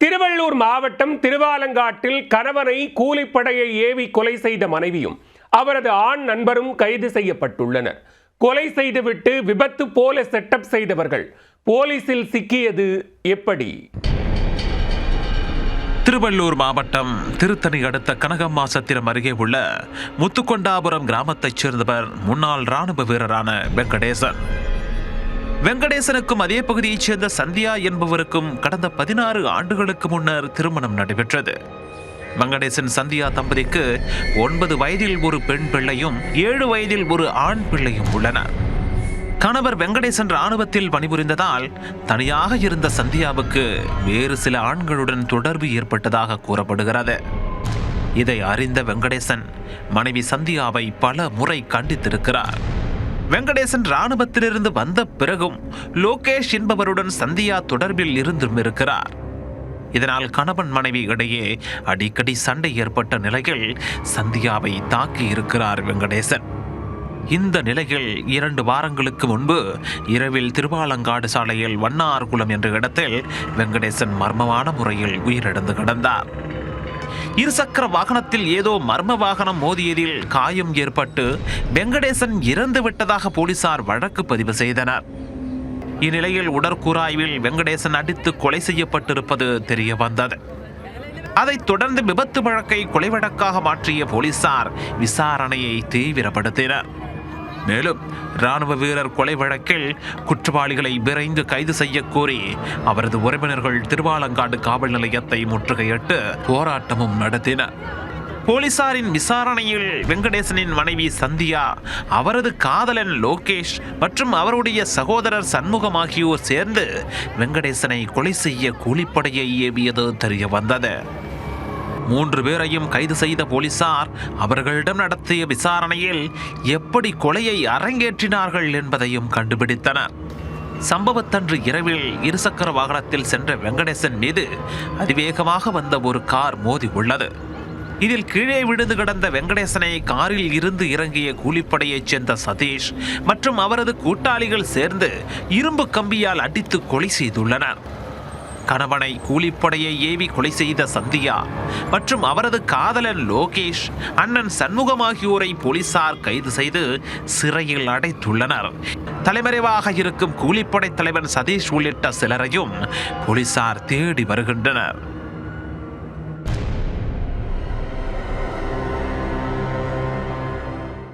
திருவள்ளூர் மாவட்டம் திருவாலங்காட்டில் கணவனை கூலிப்படையை ஏவி கொலை செய்த மனைவியும் அவரது ஆண் நண்பரும் கைது செய்யப்பட்டுள்ளனர். கொலை செய்துவிட்டு விபத்து போல செட்டப் செய்தவர்கள் போலீசில் சிக்கியது எப்படி? திருவள்ளூர் மாவட்டம் திருத்தணி அடுத்த கனகம்மா சத்திரம் அருகே உள்ள முத்துக்கொண்டாபுரம் கிராமத்தைச் சேர்ந்தவர் முன்னாள் ராணுவ வீரரான வெங்கடேசன். வெங்கடேசனுக்கும் அதே பகுதியைச் சேர்ந்த சந்தியா என்பவருக்கும் கடந்த பதினாறு ஆண்டுகளுக்கு முன்னர் திருமணம் நடைபெற்றது. வெங்கடேசன் சந்தியா தம்பதிக்கு ஒன்பது வயதில் ஒரு பெண் பிள்ளையும் ஏழு வயதில் ஒரு ஆண் பிள்ளையும் உள்ளனர். கணவர் வெங்கடேசன் ராணுவத்தில் பணிபுரிந்ததால் தனியாக இருந்த சந்தியாவுக்கு வேறு சில ஆண்களுடன் தொடர்பு ஏற்பட்டதாக கூறப்படுகிறது. இதை அறிந்த வெங்கடேசன் மனைவி சந்தியாவை பல முறை கண்டித்திருக்கிறார். வெங்கடேசன் ராணுவத்திலிருந்து வந்த பிறகும் லோகேஷ் என்பவருடன் சந்தியா தொடர்பில் இருந்தும் இருக்கிறார். இதனால் கணவன் மனைவி இடையே அடிக்கடி சண்டை ஏற்பட்ட நிலையில் சந்தியாவை தாக்கி இருக்கிறார் வெங்கடேசன். இந்த நிலையில் இரண்டு வாரங்களுக்கு முன்பு இரவில் திருவாலங்காடு சாலையில் வண்ணார்குளம் என்ற இடத்தில் வெங்கடேசன் மர்மமான முறையில் உயிரிழந்து கிடந்தார். இருசக்கர வாகனத்தில் ஏதோ மர்ம வாகனம் மோதியதில் காயம் ஏற்பட்டு வெங்கடேசன் இறந்து விட்டதாக போலீசார் வழக்கு பதிவு செய்தனர். இந்நிலையில் உடற்கூறாய்வில் வெங்கடேசன் அடித்து கொலை செய்யப்பட்டிருப்பது தெரிய வந்தது அதைத் தொடர்ந்து விபத்து வழக்கை கொலை வழக்காக மாற்றிய போலீசார் விசாரணையை தீவிரப்படுத்தினர். மேலும் ராணுவ வீரர் கொலை வழக்கில் குற்றவாளிகளை விரைந்து கைது செய்ய கோரி அவரது உறவினர்கள் திருவாலங்காடு காவல் நிலையத்தை முற்றுகையிட்டு போராட்டமும் நடத்தினர். போலீசாரின் விசாரணையில் வெங்கடேசனின் மனைவி சந்தியா அவரது காதலன் லோகேஷ் மற்றும் அவருடைய சகோதரர் சண்முகம் ஆகியோர் சேர்ந்து வெங்கடேசனை கொலை செய்ய கூலிப்படையை ஏவியது தெரிய வந்தது மூன்று பேரையும் கைது செய்த போலீசார் அவர்களிடம் நடத்திய விசாரணையில் எப்படி கொலையை அரங்கேற்றினார்கள் என்பதையும் கண்டுபிடித்தனர். சம்பவத்தன்று இரவில் இருசக்கர வாகனத்தில் சென்ற வெங்கடேசன் மீது அதிவேகமாக வந்த ஒரு கார் மோதி உள்ளது. இதில் கீழே விழுந்து கிடந்த வெங்கடேசனை காரில் இருந்து இறங்கிய கூலிப்படையைச் சேர்ந்த சதீஷ் மற்றும் அவரது கூட்டாளிகள் சேர்ந்து இரும்பு கம்பியால் அடித்து கொலை செய்துள்ளனர். கணவனை கூலிப்படையை ஏவி கொலை செய்த சந்தியா மற்றும் அவரது காதலன் லோகேஷ் அண்ணன் சண்முகம் ஆகியோரை போலீசார் கைது செய்து சிறையில் அடைத்துள்ளனர். தலைமறைவாக இருக்கும் கூலிப்படை தலைவன் சதீஷ் உள்ளிட்ட சிலரையும் போலீசார் தேடி வருகின்றனர்.